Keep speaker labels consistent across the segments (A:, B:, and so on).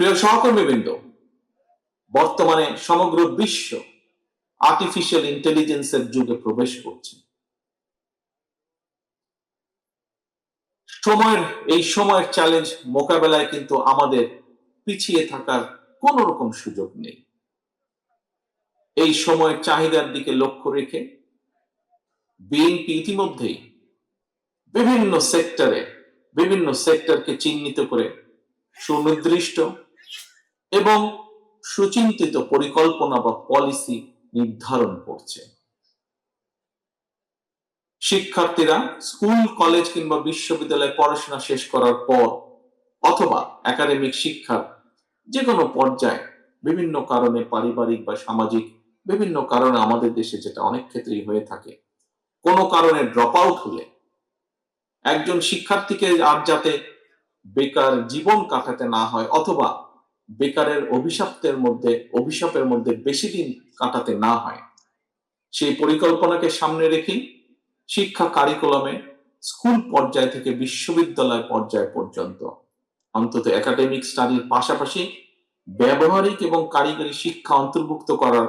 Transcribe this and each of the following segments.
A: প্রিয় সহকর্মীবৃন্দ, বর্তমানে সমগ্র বিশ্ব আর্টিফিশিয়াল ইন্টেলিজেন্সের যুগে প্রবেশ করছে। সময়ের, এই সময়ের চ্যালেঞ্জ মোকাবেলায় কিন্তু আমাদের পিছিয়ে থাকার কোন রকম সুযোগ নেই। এই সময়ের চাহিদার দিকে লক্ষ্য রেখে বিএনপি ইতিমধ্যেই বিভিন্ন সেক্টরে বিভিন্ন সেক্টরকে চিহ্নিত করে সুনির্দিষ্ট এবং সুচিন্তিত পরিকল্পনা বা পলিসি নির্ধারণ করছে। শিক্ষার্থীরা স্কুল কলেজ কিংবা বিশ্ববিদ্যালয়ে পড়াশোনা শেষ করার পর অথবা একাডেমিক শিক্ষার যে কোনো পর্যায়ে বিভিন্ন কারণে পারিবারিক বা সামাজিক বিভিন্ন কারণে আমাদের দেশে যেটা অনেক ক্ষেত্রেই হয়ে থাকে, কোনো কারণে ড্রপ আউট হলে একজন শিক্ষার্থীকে আর যাতে বেকার জীবন কাটাতে না হয় অথবা বেকারের অভিশাপ্তের মধ্যে, অভিশাপের মধ্যে বেশি দিন কাটাতে না হয়। সেই পরিকল্পনাকে সামনে রেখেই শিক্ষা কারিকুলামে স্কুল পর্যায় থেকে বিশ্ববিদ্যালয় পর্যায় পর্যন্ত, অন্তত একাডেমিক স্টাডির পাশাপাশি ব্যবহারিক এবং কারিগরি শিক্ষা অন্তর্ভুক্ত করার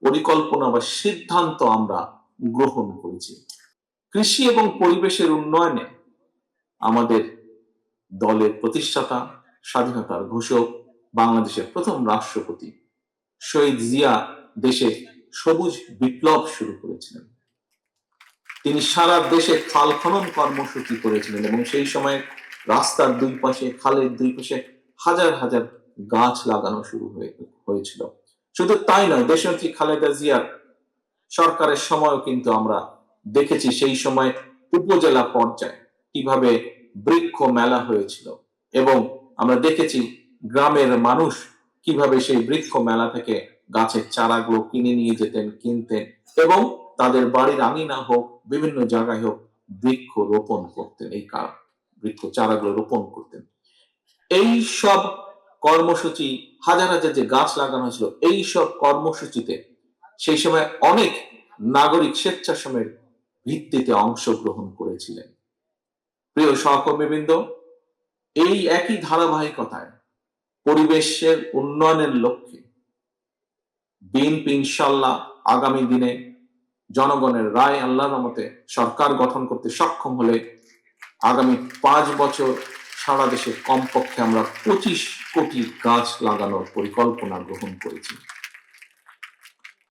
A: পরিকল্পনা বা সিদ্ধান্ত আমরা গ্রহণ করেছি। কৃষি এবং পরিবেশের উন্নয়নে আমাদের দলের প্রতিষ্ঠাতা, স্বাধীনতার ঘোষক, বাংলাদেশের প্রথম রাষ্ট্রপতি। শহীদ জিয়া দেশে সবুজ বিপ্লব শুরু করেছিলেন। তিনি সারা দেশে খাল খনন কর্মসূচি করেছিলেন এবং সেই সময় রাস্তার দুই পাশে, খালের দুই পাশে হাজার হাজার গাছ লাগানো শুরু হয়ে, হয়েছিল। শুধু তাই নয়, দেশনেত্রী খালেদা জিয়ার সরকারের সময়ও কিন্তু আমরা দেখেছি সেই সময় উপজেলা পর্যায়ে কীভাবে বৃক্ষ মেলা হয়েছিল এবং আমরা দেখেছি গ্রামের মানুষ কীভাবে সেই বৃক্ষ মেলা থেকে গাছের চারাগুলো কিনে নিয়ে যেতেন, কিনতেন এবং তাদের বাড়ির আঙিনা হোক, বিভিন্ন জায়গায় হোক বৃক্ষ রোপণ করতেন, এই বৃক্ষ চারাগুলো রোপণ করতেন। এই সব কর্মসূচি, হাজার হাজার যে গাছ লাগানো হয়েছিল, এই সব কর্মসূচিতে সেই সময় অনেক নাগরিক স্বেচ্ছাশ্রমের ভিত্তিতে অংশগ্রহণ করেছিলেন। প্রিয় সহকর্মীবৃন্দ, এই একই ধারাবাহিকতায় পরিবেশের উন্নয়নের লক্ষ্যে বিএনপি ইনশাল্লাহ আগামী দিনে জনগণের রায় আল্লাহর মতে সরকার গঠন করতে সক্ষম হলে আগামী পাঁচ বছর সারা দেশে কমপক্ষে আমরা পঁচিশ কোটি গাছ লাগানোর পরিকল্পনা গ্রহণ করেছি।